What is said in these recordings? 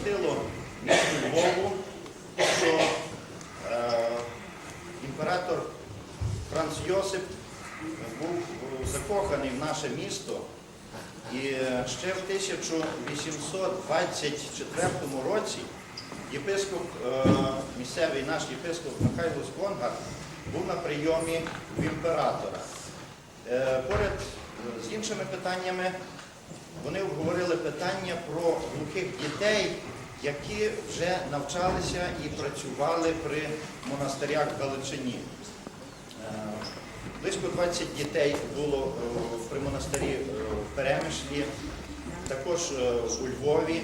Пощастило місту Львову, що е, імператор Франц Йосип був е, закоханий в наше місто. І е, ще в 1824 році єпископ, е, місцевий наш єпископ Михайло Сконгар був на прийомі в імператора. Е, Поряд е, з іншими питаннями вони обговорили питання про глухих дітей, які вже навчалися і працювали при монастирях в Галичині. Близько 20 дітей було при монастирі в Перемишлі, також е, у Львові.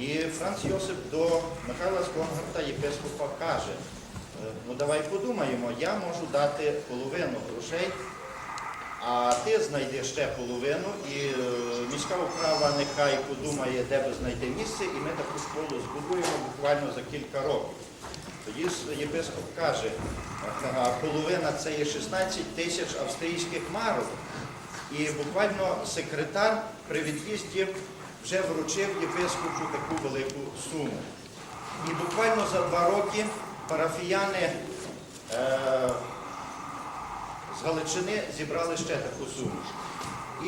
І Франц Йосип до Михайла Сконгарта, єпископа, каже, е, ну давай подумаємо, я можу дати половину грошей, а ти знайди ще половину, і е, міська управа нехай подумає, де би знайти місце, і ми таку школу збудуємо буквально за кілька років. Тоді єпископ каже, половина це є 16 тисяч австрійських марок. І буквально секретар при від'їзді вже вручив єпископу таку велику суму. І буквально за два роки парафіяни е, з Галичини зібрали ще таку суму. І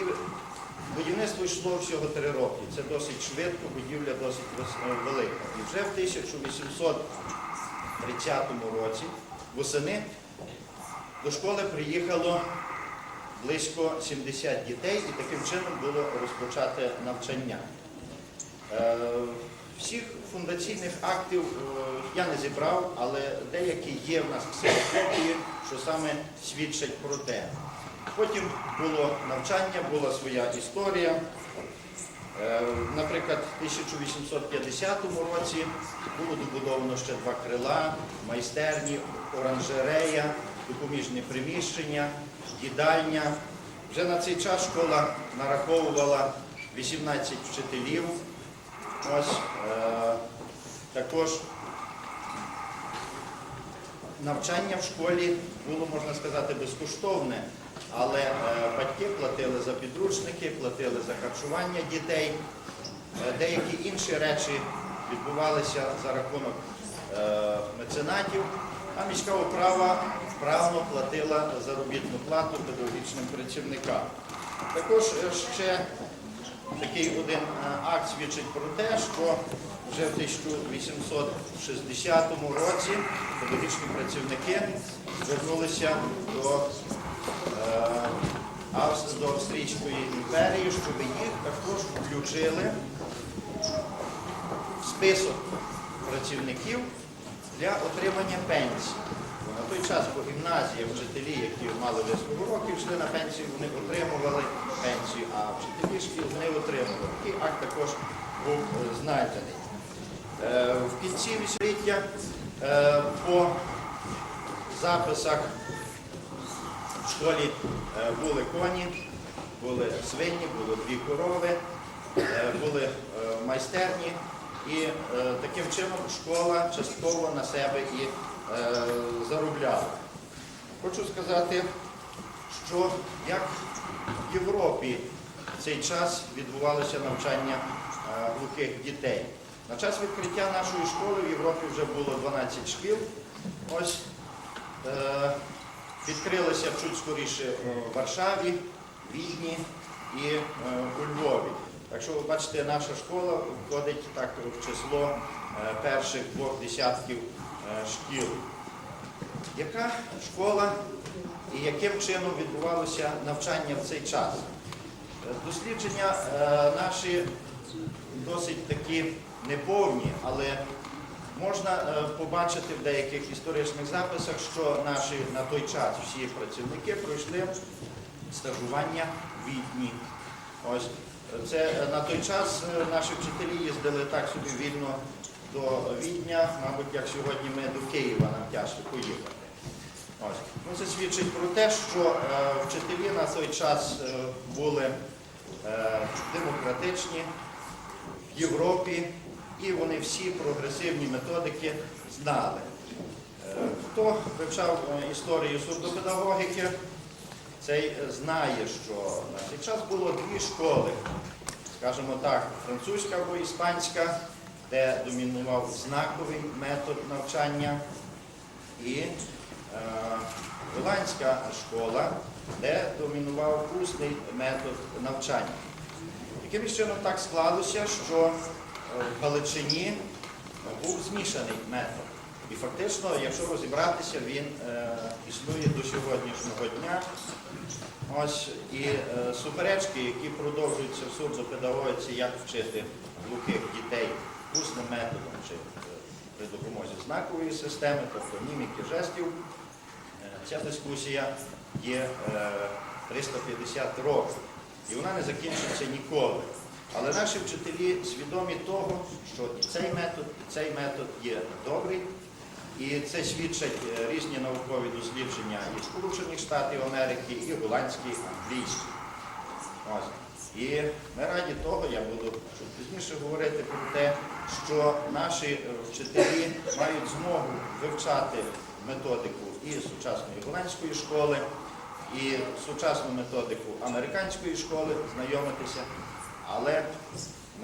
будівництво йшло всього три роки. Це досить швидко, будівля досить е, велика. І вже в 1830 році восени до школи приїхало близько 70 дітей, і таким чином було розпочати навчання. Е, Всіх фундаційних актів е, я не зібрав, але деякі є в нас ксерокопії, що саме свідчать про те. Потім було навчання, була своя історія. Е, Наприклад, в 1850 році було добудовано ще два крила, майстерні, оранжерея, допоміжні приміщення, їдальня. Вже на цей час школа нараховувала 18 вчителів. Ось е, також навчання в школі було, можна сказати, безкоштовне, але е, батьки платили за підручники, платили за харчування дітей. Е, Деякі інші речі відбувалися за рахунок меценатів, а міська управа вправно платила заробітну плату педагогічним працівникам. Також е, ще такий один е, акт свідчить про те, що вже в 1860 році педагогічні працівники звернулися до, е, до Австрійської імперії, щоб їх також включили в список працівників для отримання пенсії. Той час по гімназіях вчителі, які мали високу років, йшли на пенсію, вони отримували пенсію, а вчителі шкіл не отримували. Такий акт також був е, знайдений. Е, В кінці вісьмиліття е, по записах в школі були коні, були свині, було дві корови, були майстерні. І е, таким чином школа частково на себе і е, заробляла. Хочу сказати, що як в Європі в цей час відбувалося навчання е, глухих дітей. На час відкриття нашої школи в Європі вже було 12 шкіл. Ось е, відкрилися чуть скоріше в Варшаві, Відні і е, у Львові. Так що ви бачите, наша школа входить так в число е, перших двох десятків е, шкіл. Яка школа і яким чином відбувалося навчання в цей час? Е, Дослідження наші досить такі неповні, але можна побачити в деяких історичних записах, що наші на той час всі працівники пройшли стажування в Відні, Ось це е, на той час е, наші вчителі їздили так собі вільно до Відня, мабуть, як сьогодні ми до Києва нам тяжко поїхати. Ось. Ну, це свідчить про те, що е, вчителі на той час е, були е, демократичні в Європі, і вони всі прогресивні методики знали. Е, Хто вивчав е, історію сурдопедагогіки, цей е, знає, що на цей час було дві школи, скажімо так, французька або іспанська, де домінував знаковий метод навчання, і е, голландська школа, де домінував усний метод навчання. Якимось чином так склалося, що е, в Галичині був змішаний метод. І фактично, якщо розібратися, він е, існує до сьогоднішнього дня. Ось і е, суперечки, які продовжуються в сурдопедагогіці, як вчити глухих дітей усним методом чи е, при допомозі знакової системи, тобто міміки жестів, е, ця дискусія є е, 350 років. І вона не закінчиться ніколи. Але наші вчителі свідомі того, що і цей метод, і цей метод є добрий, і це свідчать е, різні наукові дослідження і Сполучених Штатів Америки, і голландські, англійські. І ми раді того, я буду пізніше говорити про те, що наші е, вчителі мають змогу вивчати методику і сучасної голландської школи, і сучасну методику американської школи, знайомитися. Але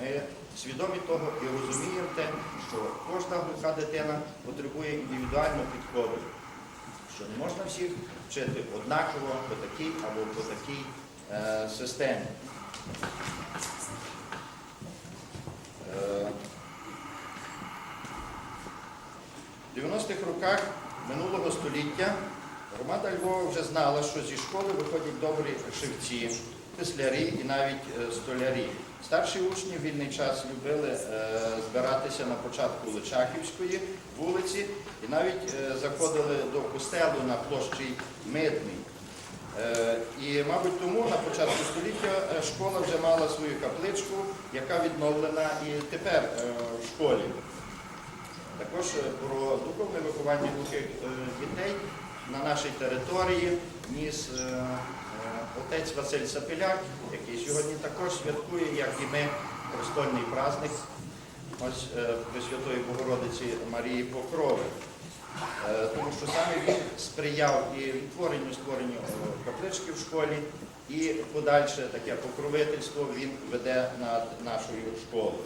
ми свідомі того і розуміємо те, що кожна глуха дитина потребує індивідуального підходу, що не можна всіх вчити однаково по такій або по такій е, системі. Е, в 90-х роках минулого століття громада Львова вже знала, що зі школи виходять добрі шивці, теслярі і навіть е, столярі. Старші учні в вільний час любили е, збиратися на початку Личаківської вулиці і навіть е, заходили до костелу на площі Митний. Е, І, мабуть, тому на початку століття е, школа вже мала свою капличку, яка відновлена і тепер е, в школі. Також е, про духовне виховання глухих е, дітей на нашій території ніс е, отець Василь Сапеляк, який сьогодні також святкує, як і ми, престольний праздник ось е, Пресвятої Богородиці Марії Покрови. Е, Тому що саме він сприяв і відтворенню створенню е, каплички в школі, і подальше таке покровительство він веде над нашою школою.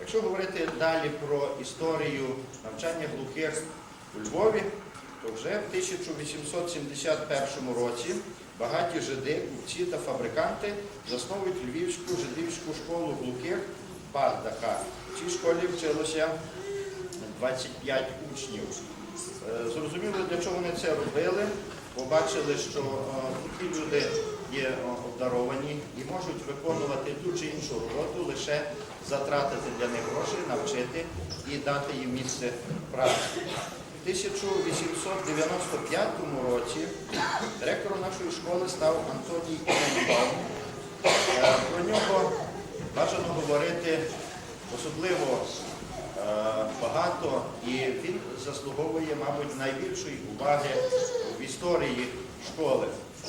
Якщо говорити далі про історію навчання глухих у Львові, то вже в 1871 році багаті жиди, купці та фабриканти засновують Львівську жидівську школу в Бардаха. В цій школі вчилося 25 учнів. Е, Зрозуміло, для чого вони це робили. Побачили, що е, такі люди є е, обдаровані і можуть виконувати ту чи іншу роботу, лише затратити для них гроші, навчити і дати їм місце праці. В 1895 році директором нашої школи став Антоній Кенбаум. Е, Про нього бажано говорити особливо е, багато, і він заслуговує, мабуть, найбільшої уваги в історії школи.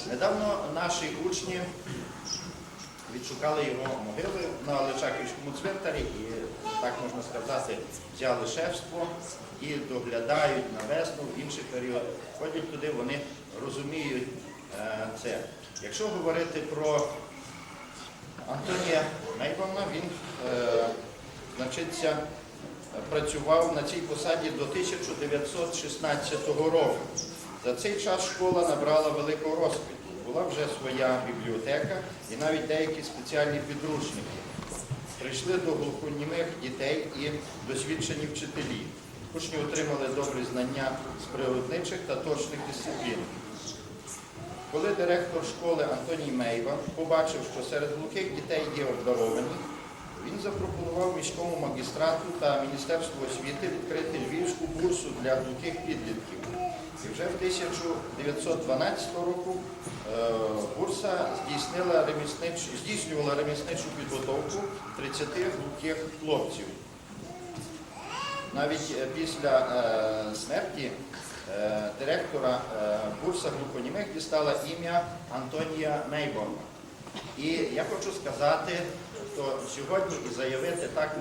Недавно наші учні відшукали його могили на Личаківському цвинтарі і, так можна сказати, взяли шефство і доглядають на весну в інший період. Ходять туди, вони розуміють е, це. Якщо говорити про Антонія Мейбовна, він е, значиться, працював на цій посаді до 1916 року. За цей час школа набрала великого розквіту. Була вже своя бібліотека і навіть деякі спеціальні підручники. Прийшли до глухонімих дітей і досвідчені вчителі. Учні отримали добрі знання з природничих та точних дисциплін. Коли директор школи Антоній Мейва побачив, що серед глухих дітей є обдаровані, він запропонував міському магістрату та Міністерству освіти відкрити львівську бурсу для глухих підлітків. І вже в 1912 року е, бурса здійснила реміснич... здійснювала ремісничу підготовку 30 глухих хлопців. Навіть е, після е, смерті директора бурса глухонімих дістала ім'я Антонія Мейборна. І я хочу сказати, що сьогодні і заявити так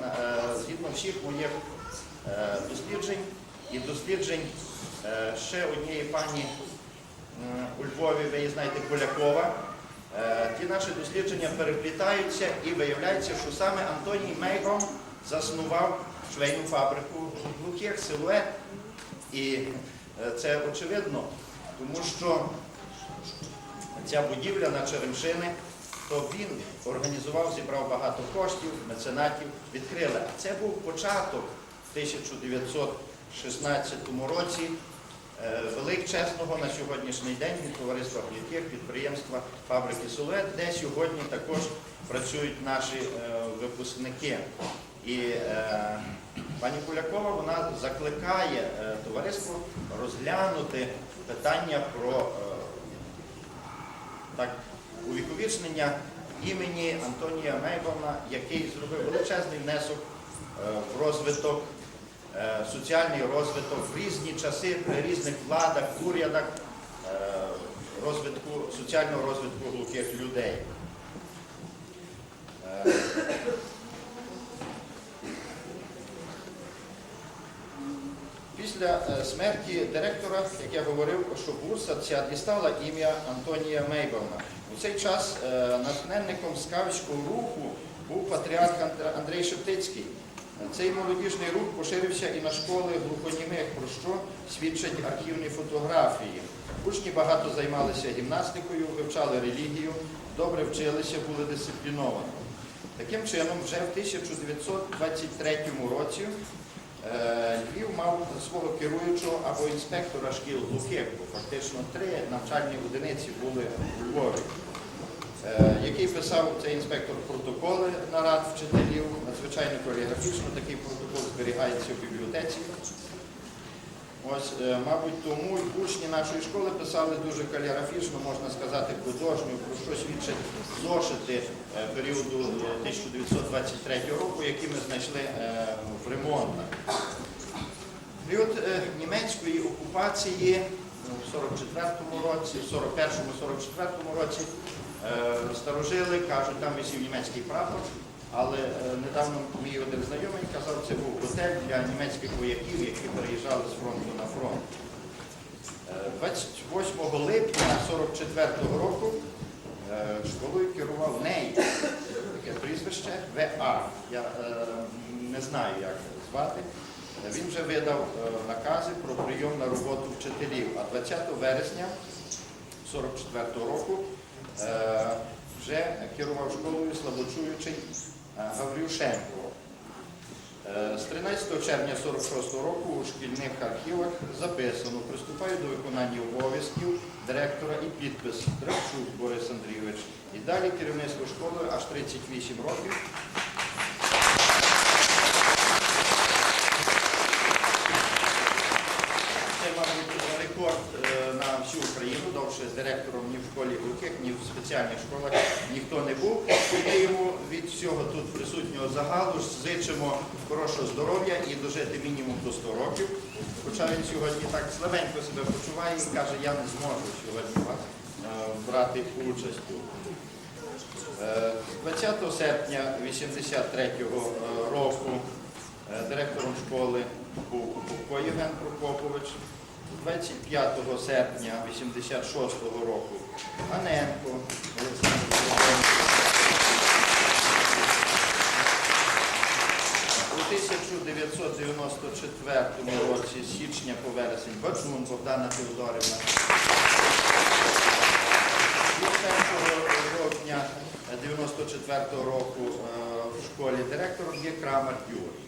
згідно всіх моїх досліджень і досліджень е, ще однієї пані у Львові, ви її знаєте, Полякова. Е, ті наші дослідження переплітаються і виявляється, що саме Антоній Мейрон заснував швейну фабрику глухих силует. І е, це очевидно, тому що ця будівля на Черемшини, то він організував, зібрав багато коштів, меценатів, відкрили. А це був початок 1900 2016 році е, велик чесного на сьогоднішній день від товариства Плітків, підприємства фабрики Силует, де сьогодні також працюють наші е, випускники. І е, пані Кулякова вона закликає товариство розглянути питання про е, так, увіковічнення імені Антонія Мейбовна, який зробив величезний внесок в розвиток соціальний розвиток в різні часи, при різних владах, урядах, е, розвитку, соціального розвитку глухих людей. Е, Після е, смерті директора, як я говорив, що бурса ця дістала ім'я Антонія Мейбовна. У цей час е, натхненником скаутського руху був патріарх Андр- Андрей Шептицький. Цей молодіжний рух поширився і на школи глухонімих, про що свідчать архівні фотографії. Учні багато займалися гімнастикою, вивчали релігію, добре вчилися, були дисципліновані. Таким чином, вже в 1923 році Е, Львів мав свого керуючого або інспектора шкіл глухих, фактично три навчальні одиниці були у Львові, який писав цей інспектор протоколи нарад вчителів, надзвичайно каліграфічно, такий протокол зберігається в бібліотеці. Ось, е, мабуть, тому й учні нашої школи писали дуже каліграфічно, можна сказати, художньо, про що свідчать зошити е, періоду е, 1923 року, які ми знайшли е, в ремонтах. Період е, німецької окупації ну, в 44-му році, в 41-му-44-му році е, старожили, кажуть, там висів німецький прапор, але е, недавно мій один знайомий казав, це був готель для німецьких вояків, які переїжджали з фронту на фронт. Е, 28 липня 44-го року е, школою керував неї, таке прізвище ВА. Я е, не знаю, як звати. Він вже видав е, накази про прийом на роботу вчителів. А 20 вересня 44-го року е, вже керував школою слабочуючий е, Гаврюшенко. Е, З 13 червня 46 року у шкільних архівах записано, приступаю до виконання обов'язків директора і підпис Драбчук Борис Андрійович. І далі керівництво школи аж 38 років. Це, мабуть, рекорд е, всю Україну, довше з директором ні в школі глухих, ні в спеціальних школах ніхто не був. Ми йому від всього тут присутнього загалу зичимо хорошого здоров'я і дожити мінімум до 100 років. Хоча він сьогодні так слабенько себе почуває і каже, я не зможу сьогодні вас е, брати участь тут. Е, 20 серпня 83 року е, директором школи був Купко Євген Прокопович. 25 серпня 86 року Аненко Олександр. У 1994 році з січня по вересень Баджун Богдана Теодорівна. І 1 жовтня 94 року е, в школі директором є Крамер Юрій.